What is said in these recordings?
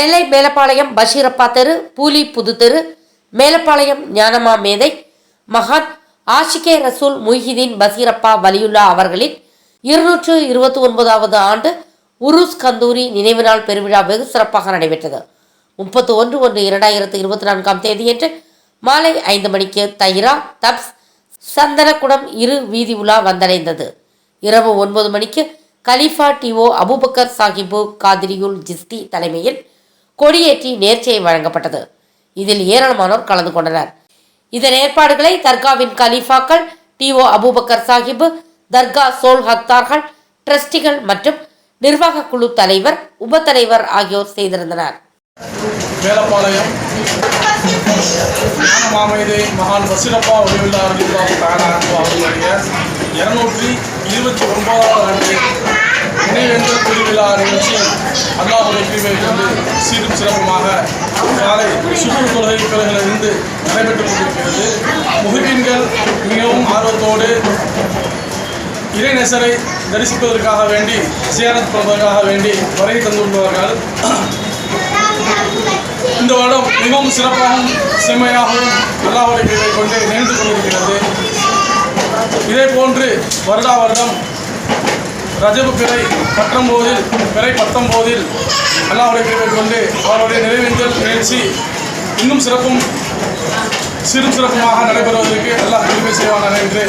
நெல்லை மேலப்பாளையம் பஷீரப்பா தெரு பூலி புது தெரு மேலப்பாளையம் ஞானமா மேதை மகான் ஆஷிகே ரசூல் முஹிதீன் பசீரப்பா வலியுல்லா அவர்களின் இருநூற்று இருபத்தி ஒன்பதாவது ஆண்டு உருஸ் கந்தூரி நினைவு நாள் பெருவிழா வெகு சிறப்பாக நடைபெற்றது. முப்பத்தி ஒன்று ஒன்று இரண்டாயிரத்து இருபத்தி நான்காம் தேதியன்று மாலை ஐந்து மணிக்கு தைரா தப்ஸ் சந்தனக்குடம் இரு வீதி உலா வந்தடைந்தது. இரவு ஒன்பது மணிக்கு கலீஃபா டிஓ அபுபக்கர் சாஹிபு காதிரியுல் ஜிஸ்தி தலைமையில் கொடியேற்றி நேர்ச்சியை வழங்கப்பட்டது. இதில் ஏராளமானோர் கலந்து கொண்டனர். இதன் ஏற்பாடுகளை தர்காவின் கலீஃபாக்கள் டிஓ அபூபக்கர் சாஹிபு தர்கா சோல் ஹத்தார்கள் டிரஸ்டிகள் மற்றும் நிர்வாக குழு தலைவர் உப தலைவர் ஆகியோர் செய்திருந்தனர். மேலப்பாளையம் மாமேதை மகான் வசிரப்பா ஒளிவில்லா அலிபாபு தாரான்பு அவர்களுடைய இருநூற்றி இருபத்தி ஒன்பதாவது ஆண்டு நினைவேந்தல் திருவிழா நிகழ்ச்சியில் அல்லாஹுடைய பிரிவை கொண்டு சீரும் சிறப்புமாக காலை சுற்று தொழுகை பிறகிலிருந்து நடைபெற்றுக் கொண்டிருக்கிறது. முகிப்பீன்கள் மிகவும் ஆர்வத்தோடு இறைநெசரை தரிசிப்பதற்காக வேண்டி சியானத் பண்ணுவதற்காக வேண்டி வருகை தந்துள்ளவர்கள் இந்த வருடம் மிகவும் சிறப்பாகவும் செம்மையாகவும் அல்லாஹுடைய கொண்டு நிகழ்ந்து கொண்டிருக்கிறது. இதே போன்று வருடா வருடம் ரஜபு பிறை பத்தொம்போதில் பிறை பத்தொம்போதில் அல்லாவுடைய பேரை கொண்டு அவருடைய நிறைவேந்தல் நிகழ்ச்சி இன்னும் சிறப்பும் சிறு சிறப்புமாக நடைபெறுவதற்கு அல்லாஹ் பெருமை செய்வானாக என்று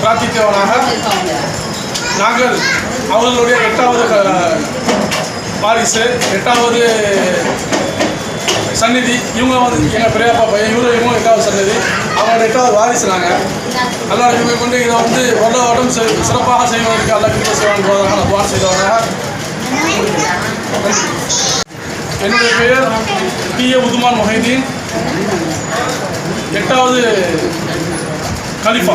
பிரார்த்தித்தவனாக நாங்கள் அவர்களுடைய எட்டாவது பாரிசு எட்டாவது சந்நிதி இவங்க வந்து எங்கள் பெரியப்பா பையன் இவரு இவங்க எட்டாவது சந்நிதி எட்டாவது வாரிசு நாங்கள் அல்லா இவங்க கொண்டு இதை வந்து வருட வருடம் சி- சிறப்பாக செய்வதற்கு அல்லா கிருப்பை செய்வான் போதாக நான் துவான் செய்தவனாக என்னுடைய பெயர் டி ஏ. உதுமான் மொஹைதீன். எட்டாவது கலிஃபா.